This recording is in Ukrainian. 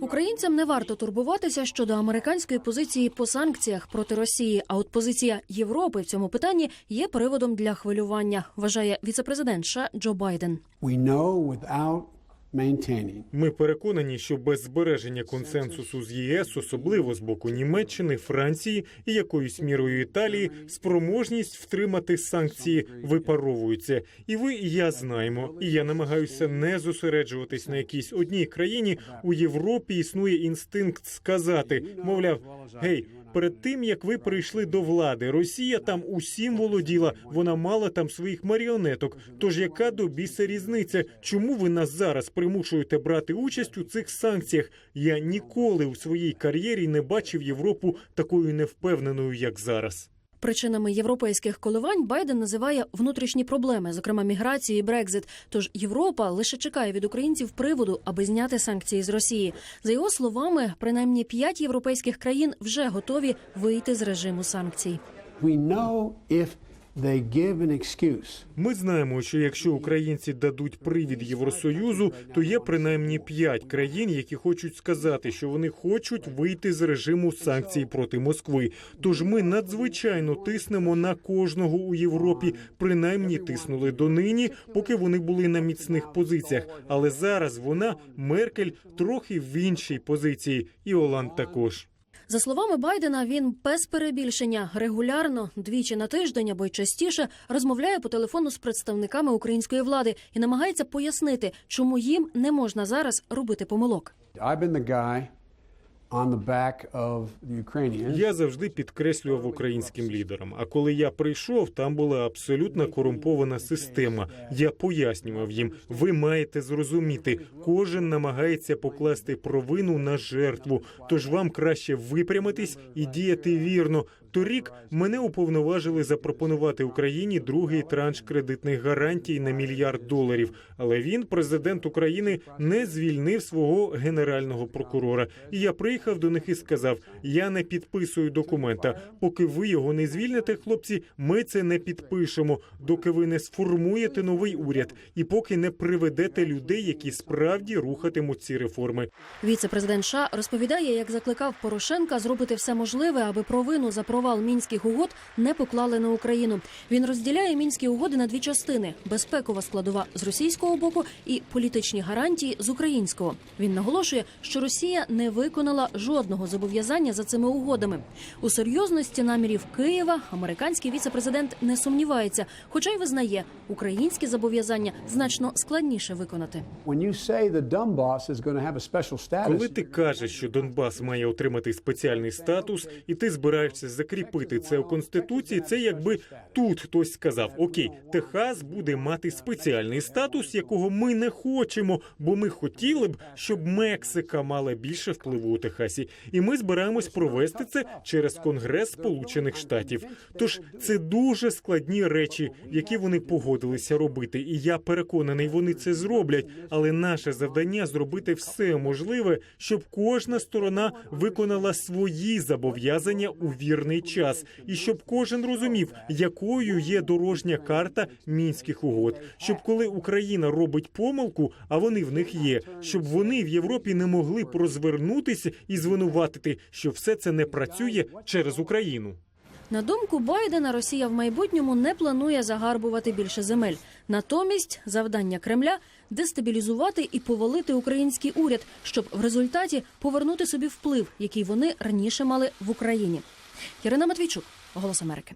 Українцям не варто турбуватися щодо американської позиції по санкціях проти Росії. А от позиція Європи в цьому питанні є приводом для хвилювання, вважає віцепрезидент США Джо Байден. Ми переконані, що без збереження консенсусу з ЄС, особливо з боку Німеччини, Франції і якоюсь мірою Італії, спроможність втримати санкції випаровується. І ви, і я знаємо. І я намагаюся не зосереджуватись на якійсь одній країні. У Європі існує інстинкт сказати, мовляв, гей. Перед тим як ви прийшли до влади, Росія там усім володіла. Вона мала там своїх маріонеток. Тож яка до біса різниця? Чому ви нас зараз примушуєте брати участь у цих санкціях? Я ніколи у своїй кар'єрі не бачив Європу такою невпевненою, як зараз. Причинами європейських коливань Байден називає внутрішні проблеми, зокрема міграцію і Брекзит. Тож Європа лише чекає від українців приводу, аби зняти санкції з Росії. За його словами, принаймні п'ять європейських країн вже готові вийти з режиму санкцій. we know if Ми знаємо, що якщо українці дадуть привід Євросоюзу, то є принаймні п'ять країн, які хочуть сказати, що вони хочуть вийти з режиму санкцій проти Москви. Тож ми надзвичайно тиснемо на кожного у Європі, принаймні тиснули донині, поки вони були на міцних позиціях. Але зараз вона Меркель трохи в іншій позиції, і Оланд також. За словами Байдена, він без перебільшення регулярно двічі на тиждень або й частіше розмовляє по телефону з представниками української влади і намагається пояснити, чому їм не можна зараз робити помилок. Я завжди підкреслював українським лідерам. А коли я прийшов, там була абсолютно корумпована система. Я пояснював їм, ви маєте зрозуміти, кожен намагається покласти провину на жертву. Тож вам краще випрямитись і діяти вірно. Торік мене уповноважили запропонувати Україні другий транш кредитних гарантій на мільярд доларів. Але він, президент України, не звільнив свого генерального прокурора. І я приїхав до них і сказав: я не підписую документа. Поки ви його не звільните, хлопці, ми це не підпишемо, доки ви не сформуєте новий уряд і поки не приведете людей, які справді рухатимуть ці реформи. Віце-президент США розповідає, як закликав Порошенка зробити все можливе, аби провину за провал мінських угод не поклали на Україну. Він розділяє мінські угоди на дві частини: безпекова складова з російського боку і політичні гарантії з українського. Він наголошує, що Росія не виконала жодного зобов'язання за цими угодами. У серйозності намірів Києва американський віце-президент не сумнівається, хоча й визнає, українські зобов'язання значно складніше виконати. Коли ти кажеш, що Донбас має отримати спеціальний статус, і ти збираєшся закріпити це у конституції, це якби тут хтось сказав: Окей, Техас буде мати спеціальний статус, якого ми не хочемо, бо ми хотіли б, щоб Мексика мала більше впливу у Техасі, і ми збираємось провести це через Конгрес Сполучених Штатів. Тож це дуже складні речі, які вони погодилися робити, і я переконаний, вони це зроблять. Але наше завдання зробити все можливе, щоб кожна сторона виконала свої зобов'язання у вірний час, і щоб кожен розумів, якою є дорожня карта мінських угод. Щоб коли Україна робить помилку, а вони в них є, щоб вони в Європі не могли б розвернутися і звинуватити, що все це не працює через Україну. На думку Байдена, Росія в майбутньому не планує загарбувати більше земель. Натомість завдання Кремля дестабілізувати і повалити український уряд, щоб в результаті повернути собі вплив, який вони раніше мали в Україні. Ярина Матвійчук, Голос Америки.